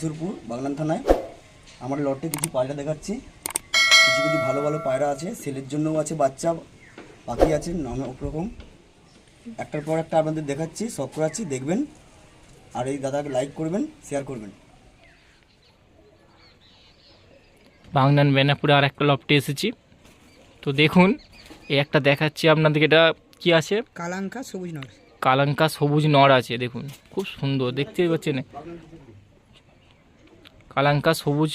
কিশোরপুর বাগনান থানায়। আমার লটে কিছু পায়রা দেখাচ্ছি। কিছু কিছু ভালো ভালো পায়রা আছে সেলের জন্যও আছে বাচ্চা পাখি আছে অনেক রকম। একটার পর একটা আপনাদের দেখাচ্ছি সব করাচ্ছি দেখবেন। আর এই দাদাকে লাইক করবেন শেয়ার করবেন। বাংলান বেনাপুরে আর একটা লফটে এসেছি। তো দেখুন এই একটা দেখাচ্ছি আপনাদেরকে এটা কি আছে? কালাঙ্কা সবুজ নর। কালাঙ্কা সবুজ নর আছে দেখুন। খুব সুন্দর দেখতেই পাচ্ছেন। কালাঙ্কা সবুজ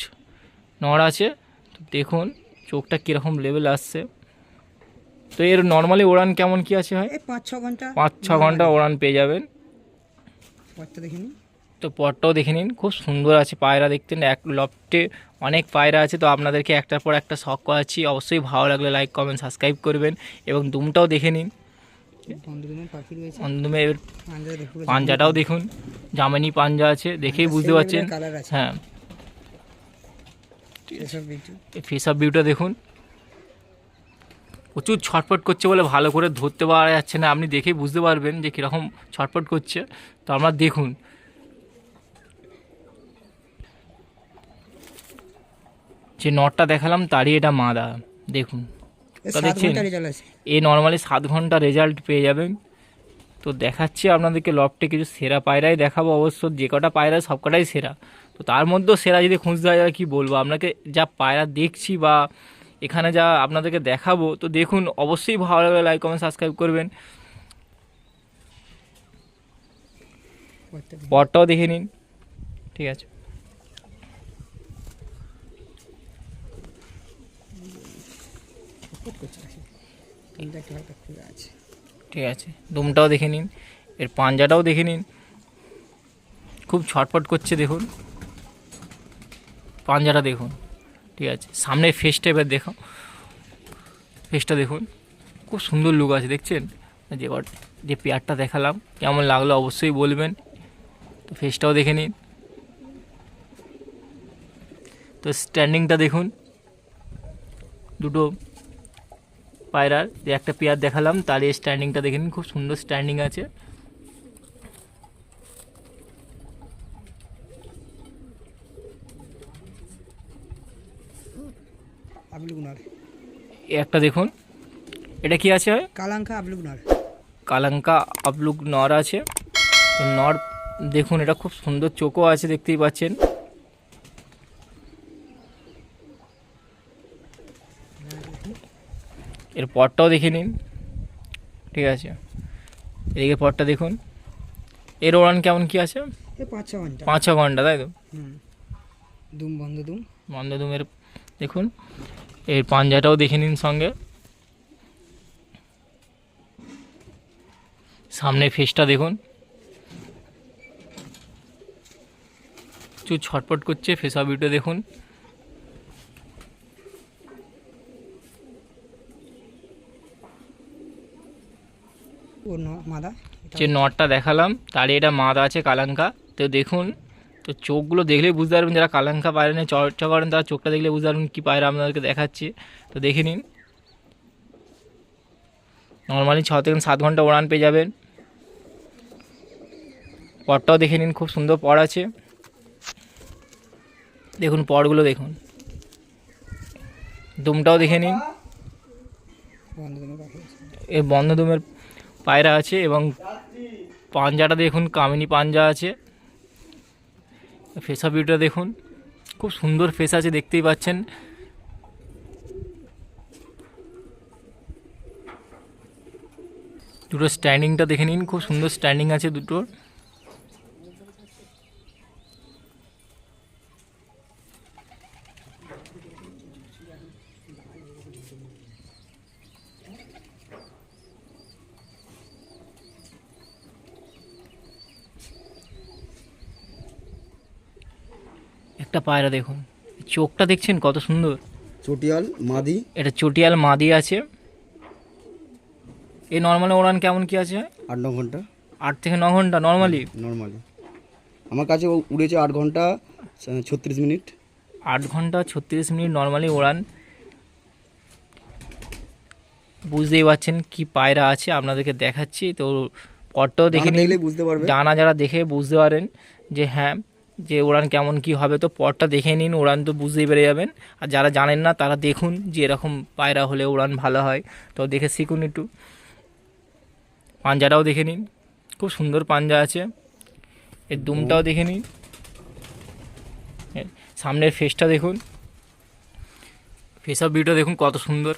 নর আছে। তো দেখুন চোখটা কীরকম লেভেল আসছে। তো এর নর্মালি ওড়ান কেমন কি আছে হয় পাঁচ ছ ঘণ্টা। পাঁচ ছ ঘণ্টা ওড়ান পেয়ে যাবেন। তো পটটাও দেখে নিন খুব সুন্দর আছে পায়রা দেখতেন এক লফটে অনেক পায়রা আছে তো আপনাদেরকে একটার পর একটা শখ করাচ্ছি। অবশ্যই ভালো লাগলে লাইক কমেন্ট সাবস্ক্রাইব করবেন এবং দুমটাও দেখে নিন। পাঞ্জাটাও দেখুন জামানি পাঞ্জা আছে দেখেই বুঝতে পারছেন। হ্যাঁ। ফেস অফ ভিউটা দেখুন। প্রচুর ছটপট করছে বলে ভালো করে ধরতে পারা যাচ্ছে না। আপনি দেখেই বুঝতে পারবেন যে কীরকম ছটপট করছে। তো আমরা দেখুন। যে নটটা দেখালাম তারই এটা মাদা। দেখুন। এ দেখছেন? এ নর্মালি সাত ঘণ্টা রেজাল্ট পেয়ে যাবেন। তো দেখাচ্ছি আপনাদেরকে লফটে কিছু সেরা পায়রাই দেখাবো। অবশ্য যে কটা পায়রা সব কটাই সেরা। তো তার মধ্যেও সেরা যদি খুঁজতে হয় কী বলব? আপনাকে যা পায়রা দেখছি বা এখানে যা আপনাদেরকে দেখাবো, তো দেখুন, অবশ্যই ভালো লাগলে লাইক কমেন্ট সাবস্ক্রাইব করবেন। পরটা পরটাও দেখে নিন। ঠিক আছে। ঠিক আছে। দুমটাও দেখে নিন। এর পাঞ্জাটাও দেখে নিন। খুব ছটফট করছে, দেখুন। পাঞ্জাটা দেখুন। ঠিক আছে, সামনে ফেসটা এবার দেখো। ফেসটা দেখুন, খুব সুন্দর লুক আছে, দেখছেন? যে যে পেয়ারটা দেখালাম, কেমন লাগল অবশ্যই বলবেন। তো ফেসটাও দেখে নিন। তো স্ট্যান্ডিংটা দেখুন, দুটো পায়রার, যে একটা পেয়ার দেখালাম, তার এই স্ট্যান্ডিংটা দেখে নিন, খুব সুন্দর স্ট্যান্ডিং আছে আবলুক নর এ একটা দেখুন। এটা কি আছে? কালাঙ্কা আবলুক নর। কালাঙ্কা আপলুক নর আছে। তো নর দেখুন এটা খুব সুন্দর চোখও আছে দেখতেই পাচ্ছেন। এর পরটাও দেখে নিন। ঠিক আছে। এদিকে পরটা দেখুন। এর ওড়ান কেমন কি আছে? পাঁচ ছ ঘণ্টা। পাঁচ ছ ঘণ্টা তাই তো? দুম বন্ধ দুম। মন্দদুমের দেখুন। এর পাঞ্জাটাও দেখে নিন সঙ্গে। সামনে ফেসটা দেখুন। প্রচুর ছটপট করছে ফেসা ভিউটা দেখুন। মাদা? যে নটটা দেখালাম তারই এটা মাদা আছে কালাঙ্কা। তো দেখুন তো চোখগুলো দেখলেই বুঝতে পারবেন যারা কালাঙ্কা পায়রা নিয়ে চর্চা করেন, তারা চোখটা দেখলে বুঝতে পারবেন কী পায়রা আপনাদেরকে দেখাচ্ছি। তো দেখে নিন। নর্মালি ছ থেকে সাত ঘণ্টা উড়ান পেয়ে যাবেন। পরটাও দেখে নিন, খুব সুন্দর পর আছে। দেখুন পরগুলো দেখুন। দুমটাও দেখে নিন। এ বন্ধ দুমের পায়রা আছে এবং পাঞ্জাটা দেখুন, কামিনী পাঞ্জা আছে। ফেসা ভিউটা দেখুন। খুব সুন্দর ফেস আছে, দেখতেই পাচ্ছেন। দুটো স্ট্যান্ডিংটা দেখে নিন, খুব সুন্দর স্ট্যান্ডিং আছে দুটোর একটা পায়রা দেখুন। চোখটা দেখছেন কত সুন্দর? চটিয়াল মাদি। এটা চটিয়াল মাদি আছে। এই নর্মালি ওড়ান কেমন কি আছে? আট ন ঘণ্টা। আট থেকে ন ঘণ্টা নর্মালি নর্মালি আমার কাছে উড়েছে আট ঘণ্টা ছত্রিশ মিনিট। আট ঘণ্টা ছত্রিশ মিনিট নর্মালি ওড়ান। বুঝতেই পারছেন কি পায়রা আছে আপনাদেরকে দেখাচ্ছি। তো পরটাও দেখে নিলে বুঝতে পারবে। ডানা যারা দেখে বুঝতে পারেন যে হ্যাঁ যে উড়ান কেমন কি হবে তো পরটা দেখে নিন উড়ান তো বুঝতেই পেরে যাবেন। আর যারা জানেন না তারা দেখুন যে এরকম পায়রা হলে উড়ান ভালো হয়। তো দেখে শিখুন একটু। পাঞ্জাটাও দেখে নিন। খুব সুন্দর পাঞ্জা আছে। এর দুমটাও দেখে নিন। সামনের ফেসটা দেখুন। ফেস অফ ভিউটা দেখুন কত সুন্দর।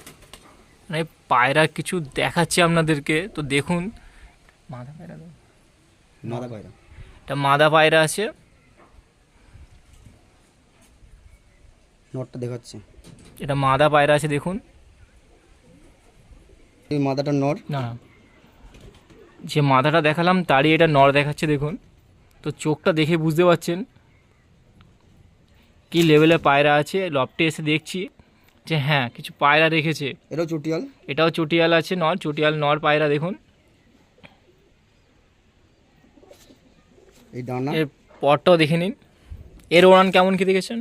মানে পায়রা কিছু দেখাচ্ছে আপনাদেরকে। তো দেখুন। মাদা পায়রা মাদা পায়রা। এটা মাদা পায়রা আছে। নটটা দেখাচ্ছে। এটা মাদা পায়রা আছে দেখুন। এই মাদাটা নর। না না। যে মাথাটা দেখালাম তারই এটা নড় দেখাচ্ছে দেখুন। তো চোখটা দেখে বুঝতে পারছেন কি লেভেলে পায়রা আছে। লফটে এসে দেখছি যে হ্যাঁ কিছু পায়রা রেখেছে এটাও চটিয়াল? এটাও চটিয়াল আছে নর। চটিয়াল নর পায়রা দেখুন। এই ডানা? এর পরটাও দেখে নিন। এর ওড়ান কেমন কি দেখেছেন?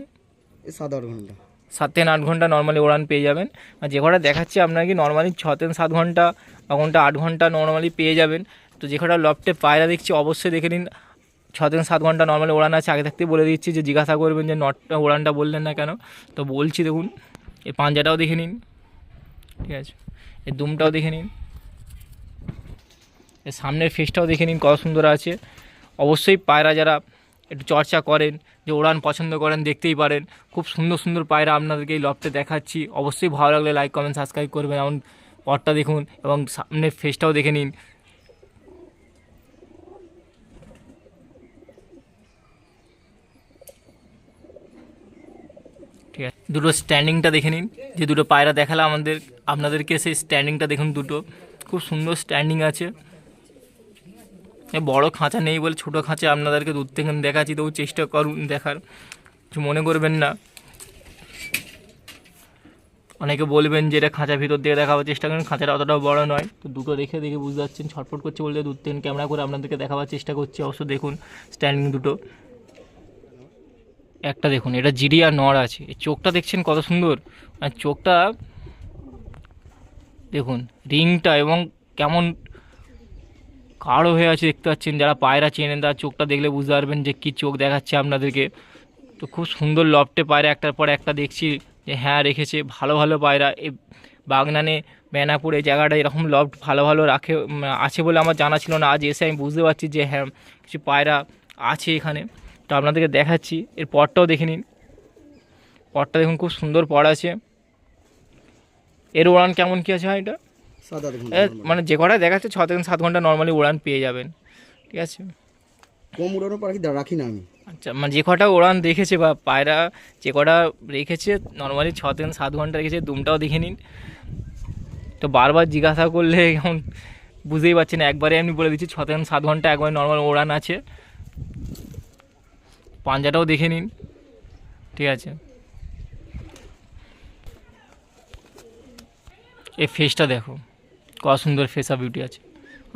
সাত আট ঘণ্টা। সাত থেকে আট ঘণ্টা নর্মালি ওড়ান পেয়ে যাবেন। আর যে কটা দেখাচ্ছি আপনাকে নর্মালি ছ থেকে সাত ঘণ্টা বা ঘণ্টা আট ঘণ্টা নর্মালি পেয়ে যাবেন। তো যে কটা লফটে পায়রা দেখছি অবশ্যই দেখে নিন। ছ থেকে সাত ঘণ্টা নর্মালি ওড়ান আছে। আগে থাকতেই বলে দিচ্ছি যে জিজ্ঞাসা করবেন যে নটটা ওড়ানটা বললেন না কেন। তো বলছি দেখুন, এই পাঞ্জাটাও দেখে নিন। ঠিক আছে? এই দুমটাও দেখে নিন। এর সামনের ফেসটাও দেখে নিন কত সুন্দর আছে। অবশ্যই পায়রা যারা একটু চর্চা করেন, যে ওড়ান পছন্দ করেন, দেখতেই পারেন। খুব সুন্দর সুন্দর পায়রা আপনাদেরকে এই লফটে দেখাচ্ছি। অবশ্যই ভালো লাগলে লাইক কমেন্ট সাবস্ক্রাইব করবেন। এমন পটটা দেখুন এবং সামনের ফেসটাও দেখে নিন। ঠিক আছে। দুটো স্ট্যান্ডিংটা দেখে নিন। যে দুটো পায়রা দেখালাম আমাদের আপনাদেরকে সেই স্ট্যান্ডিংটা দেখুন দুটো। খুব সুন্দর স্ট্যান্ডিং আছে। বড় খাঁচা নেই বলে ছোটো খাঁচা আপনাদেরকে দূর থেকে দেখাচ্ছি, তবু চেষ্টা করুন দেখার। কিছু মনে করবেন না। অনেকে বলবেন যে এটা খাঁচা ভিতর দিয়ে দেখাবার চেষ্টা করেন, খাঁচাটা অতটাও বড় নয়। তো দুটো দেখে দেখে বুঝতে পারছেন, ছটফট করছে বলতে দূর থেকে ক্যামেরা করে আপনাদেরকে দেখাবার চেষ্টা করছি। অবশ্য দেখুন স্ট্যান্ডিং দুটো। একটা দেখুন, এটা জিডি আর নড় আছে। এই চোখটা দেখছেন কত সুন্দর? আর চোখটা, দেখুন, রিংটা এবং কেমন কালো হয়ে আছে, দেখতে পাচ্ছেন যারা পায়রা চেনেন তার চোখটা দেখলে বুঝতে পারবেন যে কী চোখ দেখাচ্ছে আপনাদেরকে। তো খুব সুন্দর লফটে পায়রা একটার পর একটা দেখছি যে হ্যাঁ রেখেছে ভালো ভালো পায়রা। এই বাগনানে বেনাপুর এই জায়গাটা এরকম লফট ভালো ভালো রাখে আছে বলে আমার জানা ছিল না। আজ এসে আমি বুঝতে পারছি যে হ্যাঁ কিছু পায়রা আছে এখানে। তো আপনাদেরকে দেখাচ্ছি, এর পরটাও দেখে নিন। পরটা দেখুন, খুব সুন্দর পর আছে। এর উড়ান কেমন কী আছে এটা? মানে যে কটা দেখাচ্ছে ছ থেকে সাত ঘণ্টা নর্মালি উড়ান পেয়ে যাবেন। ঠিক আছে? কম উড়ানো পাখি রাখি না আমি। আচ্ছা মানে যে কটা উড়ান দেখেছে বা পায়রা যে কটা রেখেছে নর্মালি ছ থেকে সাত ঘণ্টা রেখেছে দুমটাও দেখে নিন। তো বারবার জিজ্ঞাসা করলে এখন বুঝতেই পারছেন একবারে আমি বলে দিচ্ছি ছ থেকে সাত ঘণ্টা একবার নর্মাল উড়ান আছে। পাঞ্জাটাও দেখে নিন। ঠিক আছে? এই ফেসটা দেখো। কত সুন্দর ফেস বিউটি আছে।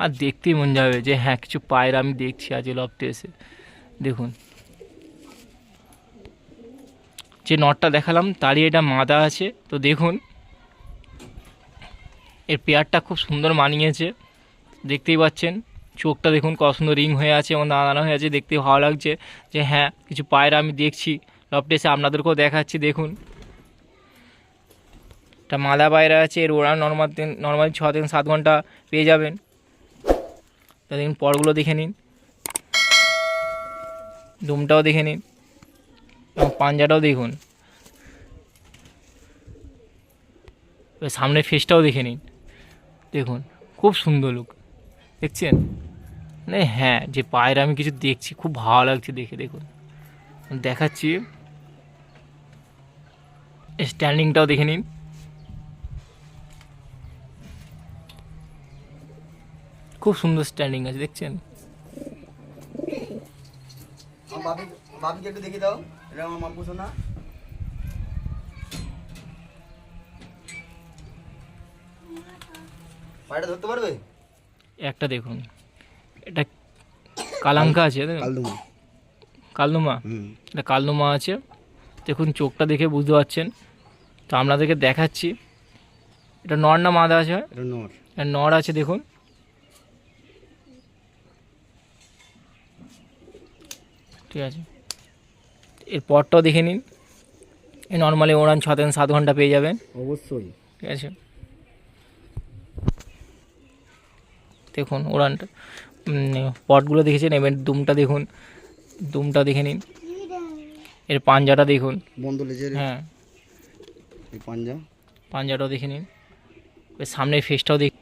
আর দেখতেই মন যাবে যে হ্যাঁ কিছু পায়রা আমি দেখছি আজ লফটে এসে দেখুন। যে নটটা দেখালাম, তারই এটা মাদা আছে। তো দেখুন, এর পেয়ারটা খুব সুন্দর মানিয়েছে। দেখতেই পাচ্ছেন, চোখটা দেখুন কত সুন্দর রিং হয়ে আছে এবং দাঁড়ানো হয়ে আছে। দেখতে ভালো লাগছে যে হ্যাঁ কিছু পায়রা আমি দেখছি। লফটে এসে আপনাদেরকেও দেখাচ্ছি, দেখুন। একটা মাদা পায়রা আছে, এর ওড়া নর্মাল নর্মালি ছ থেকে সাত ঘণ্টা পেয়ে যাবেন। দেখুন পরগুলো দেখে নিন। ডুমটাও দেখে নিন। এবং পাঞ্জাটাও দেখুন। সামনের ফেসটাও দেখে নিন। দেখুন, খুব সুন্দর লুক দেখছেন? মানে হ্যাঁ যে পায়ের আমি কিছু দেখছি, খুব ভালো লাগছে দেখে, দেখুন। দেখাচ্ছি। স্ট্যান্ডিংটাও দেখে নিন। খুব সুন্দর স্ট্যান্ডিং আছে দেখছেন? বাপিকে একটু দেখে দাও। এটা আমার মা পুষো না পায়রা ধরতে পারবে? একটা দেখুন। এটা কালাঙ্কা আছে কালদুমা। কালনুমা এটা কালনুমা আছে। দেখুন চোখটা দেখে বুঝতে পারছেন। তো আপনাদেরকে দেখাচ্ছি। এটা নর না মাদা আছে এটা নর। নর আছে দেখুন। ঠিক আছে। এর পরটাও দেখে নিন। এই নর্মালি ওড়ান ছ থেকে সাত ঘণ্টা পেয়ে যাবেন। অবশ্যই। ঠিক আছে। দেখুন উম, পটগুলো দেখেছেন? এবার দুমটা দেখুন। দুমটা দেখে নিন। এর পাঞ্জাটা দেখুন। হ্যাঁ। পাঞ্জা। পাঞ্জাটাও দেখে নিন। সামনের ফেসটাও দেখ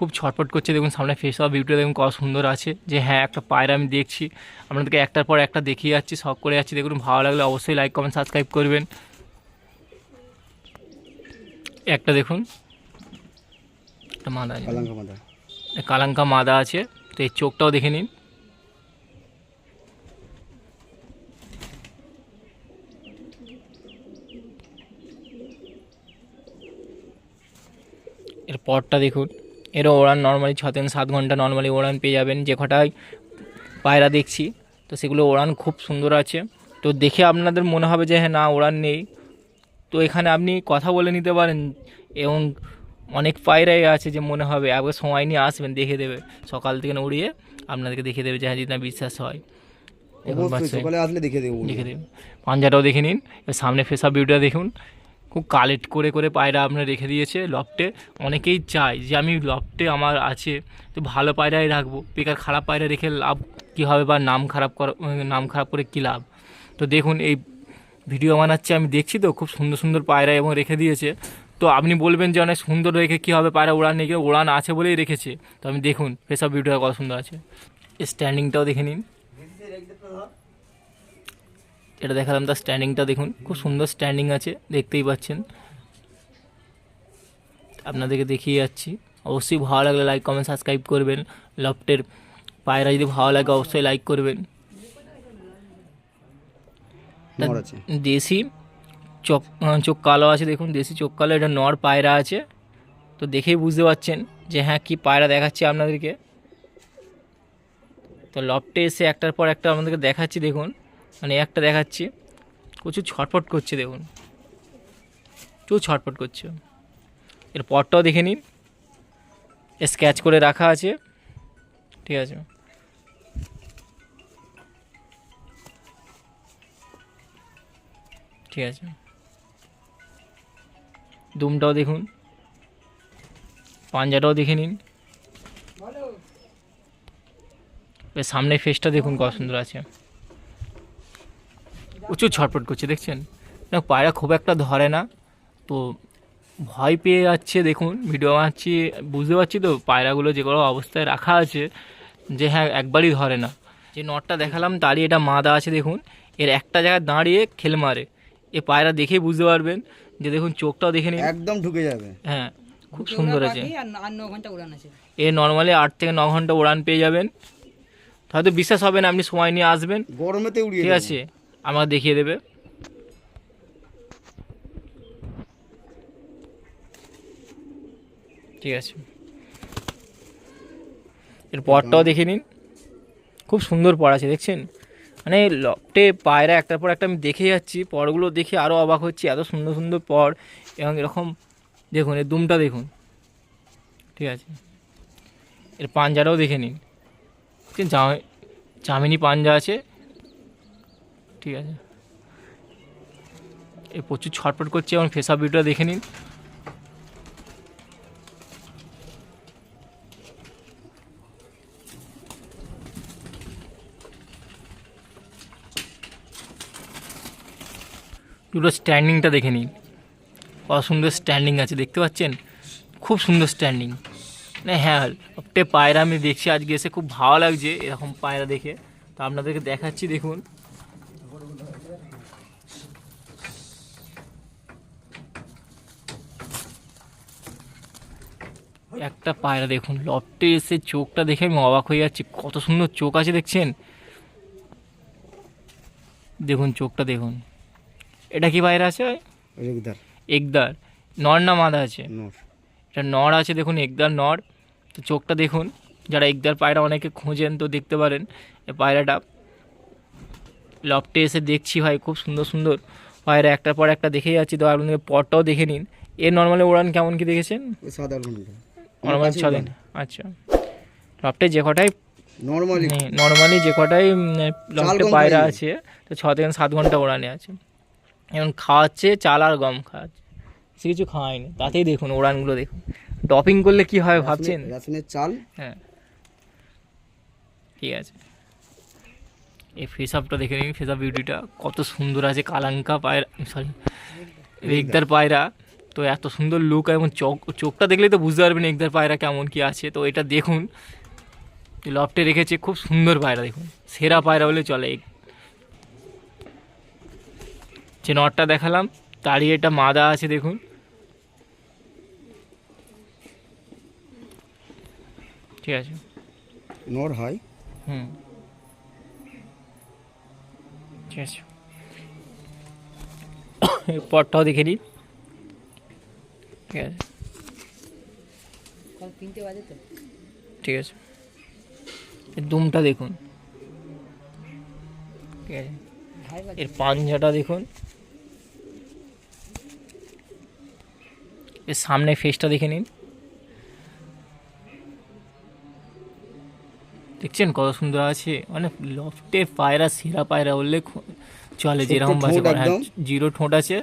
খুব ছটপট করছে দেখুন সামনে ফেস ফেসটাও বিউটিটা দেখুন কত সুন্দর আছে। যে হ্যাঁ একটা পায়রা আমি দেখছি আপনাদেরকে একটার পর একটা দেখিয়ে যাচ্ছি সব করে যাচ্ছি দেখুন ভালো লাগলে অবশ্যই লাইক কমেন্ট সাবস্ক্রাইব করবেন। একটা দেখুন একটা মাদা আছে। কালাঙ্কা মাদা। কালাঙ্কা মাদা আছে তো এই চোখটাও দেখে নিন। এর পরটা দেখুন এরও ওড়ান নর্মালি ছ থেকে সাত ঘণ্টা নর্মালি ওড়ান পেয়ে যাবেন। যে কটায় পায়রা দেখছি তো সেগুলো ওড়ান খুব সুন্দর আছে। তো দেখে আপনাদের মনে হবে যে হ্যাঁ না ওড়ান নেই। তো এখানে আপনি কথা বলে নিতে পারেন এবং অনেক পায়রাই আছে যে মনে হবে একবার সময় নিয়ে আসবেন দেখে দেবে। সকাল থেকে উড়িয়ে আপনাদেরকে দেখে দেবে যে হ্যাঁ যদি না বিশ্বাস হয়। সকালে আসলে দেখে দেবো। দেখে দেবেন পাঞ্জাটাও দেখে নিন সামনে ফেসা বিউটিটা দেখুন। খুব কালেক্ট করে করে পায়রা আপনার রেখে দিয়েছে লফটে অনেকেই চায় যে আমি লফটে আমার আছে, তো ভালো পায়রাই রাখব। বেকার খারাপ পায়রা রেখে লাভ কী হবে বা নাম খারাপ করা, নাম খারাপ করে কী লাভ? তো দেখুন, এই ভিডিও বানাচ্ছে, আমি দেখছি তো, খুব সুন্দর সুন্দর পায়রা এবং রেখে দিয়েছে। তো আপনি বলবেন যে অনেক সুন্দর রেখে কী হবে পায়রা, উড়ান নেই উড়ান আছে বলেই রেখেছে। তো আমি দেখুন ফেসা বিউটিটা কত সুন্দর আছে। স্ট্যান্ডিংটাও দেখে নিন। এটা দেখালাম তার স্ট্যান্ডিংটা দেখুন। খুব সুন্দর স্ট্যান্ডিং আছে দেখতেই পাচ্ছেন। আপনাদেরকে দেখিয়ে যাচ্ছি। অবশ্যই ভালো লাগলে লাইক কমেন্ট সাবস্ক্রাইব করবেন। লফটের পায়রা যদি ভালো লাগে অবশ্যই লাইক করবেন। দেশি চোখ চোখ কালো আছে দেখুন। দেশি চোখ কালো এটা নর পায়রা আছে। তো দেখেই বুঝতে পারছেন যে হ্যাঁ কি পায়রা দেখাচ্ছি আপনাদেরকে। তো লফটে এসে একটার পর একটা আপনাদেরকে দেখাচ্ছি দেখুন। মানে একটা দেখাচ্ছি। প্রচুর ছটফট করছে দেখুন। প্রচুর ছটফট করছে। এর পরটাও দেখে নিন। স্কেচ করে রাখা আছে। ঠিক আছে। ঠিক আছে। দুমটাও দেখুন। পাঞ্জাটাও দেখে নিন। এর সামনের ফেসটা দেখুন কত সুন্দর আছে। প্রচুর ছটফট করছে দেখছেন? না পায়রা খুব একটা ধরে না। তো ভয় পেয়ে যাচ্ছে দেখুন ভিডিও বানাচ্ছি বুঝতে পারছি তো পায়রাগুলো যে কোনো অবস্থায় রাখা আছে যে হ্যাঁ একবারই ধরে না। যে নটটা দেখালাম তারই এটা মাদা আছে দেখুন। এর একটা জায়গায় দাঁড়িয়ে খেল মারে। এ পায়রা দেখেই বুঝতে পারবেন যে দেখুন চোখটাও দেখে নিন। একদম ঢুকে যাবে। হ্যাঁ খুব সুন্দর আছে। এ নর্মালি আট থেকে ন ঘণ্টা উড়ান পেয়ে যাবেন। হয়তো বিশ্বাস হবে না আপনি সময় নিয়ে আসবেন। গরমেতে উড়িয়ে ঠিক। আছে। আমাকে দেখিয়ে দেবে। ঠিক আছে। এর পরটাও দেখে নিন। খুব সুন্দর পর আছে, দেখছেন? মানে লফটে পায়রা, একটার পর একটা আমি দেখে যাচ্ছি, পরগুলো দেখে আরও অবাক হচ্ছি, এত সুন্দর সুন্দর পর, এবং এরকম দেখুন, এর দুমটা দেখুন। ঠিক আছে। এর পাঞ্জাটাও দেখে নিন। চামিনি পাঞ্জা আছে। ঠিক আছে। এ প্রচুর ছটপট করছে এবং ফেসা ভিডিওটা দেখে নিন। দুটো স্ট্যান্ডিংটা দেখে নিন। কত সুন্দর স্ট্যান্ডিং আছে, দেখতে পাচ্ছেন? খুব সুন্দর স্ট্যান্ডিং মানে হ্যাঁ একটা পায়রা আমি দেখছি, আজকে এসে খুব ভালো লাগছে, এরকম পায়রা দেখে। তো আপনাদেরকে দেখাচ্ছি, দেখুন। একটা পায়রা দেখুন লফটে এসে চোখটা দেখে আমি অবাক হয়ে যাচ্ছি। কত সুন্দর চোখ আছে দেখছেন? দেখুন চোখটা দেখুন। এটা কি পায়রা আছে রেগদার একদার নর না মাদা আছে? এটা নর আছে দেখুন একদার নর। তো চোখটা দেখুন যারা একদার পায়রা অনেকে খোঁজেন তো দেখতে পারেন এই পায়রাটা। লফটে এসে দেখছি ভাই খুব সুন্দর সুন্দর। পায়রা একটার পর একটা দেখে যাচ্ছি। তো আপনাদের পরটাও দেখে নিন। এর নর্মালি উড়ান কেমন কি দেখেছেন? ওই সাত আট ঘণ্টা আমার নর্মাল চলেন উড়ান। আচ্ছা। লফটে যে কটাই নর্মালি নর্মালি যে কটাই লফটে পায়রা আছে তো ছ থেকে সাত ঘণ্টা ওড়ানে আছে। এখন খাওয়াচ্ছে চাল আর গম খাওয়াচ্ছে। সে কিছু খাওয়ায়নি। তাতেই দেখুন ওড়ানগুলো দেখুন। ডপিং করলে কি হয় ভাবছেন? রেশনের চাল। হ্যাঁ। ঠিক আছে। এই ফেস আপটা দেখে নিন ফেস আপ বিউটিটা কত সুন্দর আছে কালাঙ্কা পায়রা সরি রেগদার পায়রা। তো এত সুন্দর লুক এবং চোখ চোখটা দেখলেই তো বুঝতে পারবেন একদার পায়রা কেমন কি আছে। তো এটা দেখুন লফটে রেখেছে খুব সুন্দর পায়রা দেখুন সেরা পায়রা বলে চলে। যে নটটা দেখালাম তারই এটা মাদা আছে দেখুন। ঠিক আছে। নর হয় হুম। ঠিক আছে। এই পটটাও দেখে নিন ঠিক আছে ঠিক আছে। দুমটা দেখুন। ঠিক আছে এর পাঞ্জাটা দেখুন। এর সামনে ফেসটা দেখে নিন। দেখছেন কত সুন্দর আছে? মানে লফটে পায়রা সেরা পায়রা বললে চলে যেরকম বাসে জিরো ঠোঁট আছে।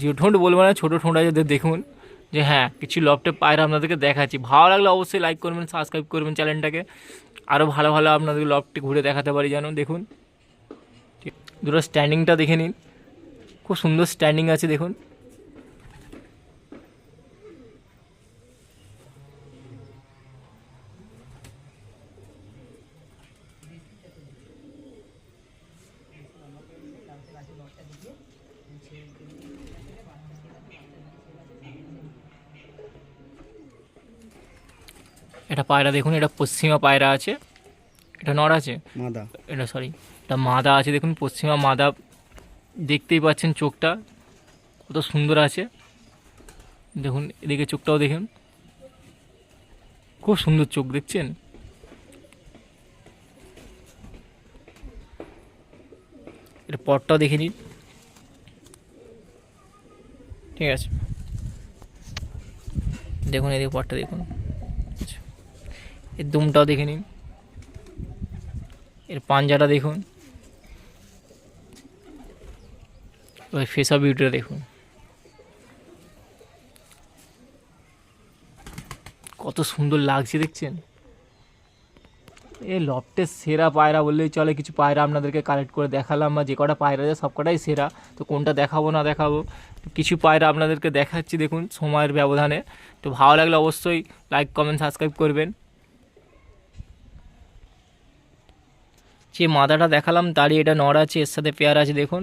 জিরো ঠোঁট বলব না ছোটো ঠোঁট আছে দেখুন। যে হ্যাঁ কিছু লফটে পায়রা আপনাদেরকে দেখাচ্ছি। ভালো লাগলে অবশ্যই লাইক করবেন সাবস্ক্রাইব করবেন চ্যানেলটাকে আরও ভালো ভালো আপনাদের লফটে ঘুরে দেখাতে পারি যেন, দেখুন। দুটো স্ট্যান্ডিংটা দেখে নিন। খুব সুন্দর স্ট্যান্ডিং আছে, দেখুন। এটা পায়রা দেখুন এটা পশ্চিমা পায়রা আছে। এটা নর আছে? মাদা। এটা সরি এটা মাদা আছে। দেখুন পশ্চিমা মাদা দেখতেই পাচ্ছেন চোখটা। কত সুন্দর আছে। দেখুন এদিকে চোখটাও দেখুন। খুব সুন্দর চোখ দেখছেন? এটা পটটাও দেখে নিন। ঠিক আছে। দেখুন এদিকে পটটা দেখুন। এর দুমটাও দেখে নিন। এর পাঞ্জাটা দেখুন। ফেসা বিউটিটা দেখুন। কত সুন্দর লাগছে দেখছেন? এ লফটের সেরা পায়রা বললেই চলে, কিছু পায়রা আপনাদেরকে কালেক্ট করে দেখালাম বা যে কটা পায়রা আছে সব কটাই সেরা। তো কোনটা দেখাবো, না দেখাবো, কিছু পায়রা আপনাদেরকে দেখাচ্ছি দেখুন সময়ের ব্যবধানে। তো ভালো লাগলে অবশ্যই লাইক কমেন্ট সাবস্ক্রাইব করবেন। যে মাদাটা দেখালাম তারই এটা নড় আছে এর সাথে পেয়ার আছে দেখুন।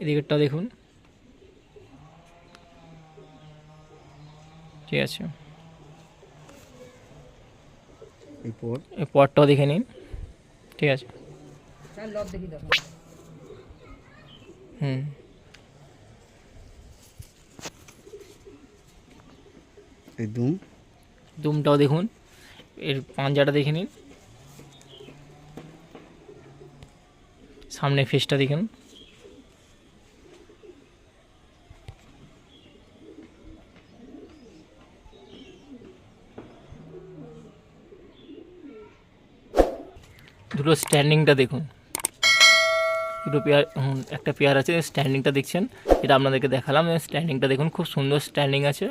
এদিকেরটা দেখুন। ঠিক আছে। এই পটটাও দেখে নিন। ঠিক আছে। হুম। এই দুম। দুমটাও দেখুন। এর পাঞ্জাটা দেখে নিন। সামনে ফেসটা দেখুন। দুটো স্ট্যান্ডিংটা দেখুন। দুটো পেয়ার একটা পেয়ার আছে স্ট্যান্ডিংটা দেখছেন? এটা আপনাদেরকে দেখালাম স্ট্যান্ডিংটা দেখুন, খুব সুন্দর স্ট্যান্ডিং আছে।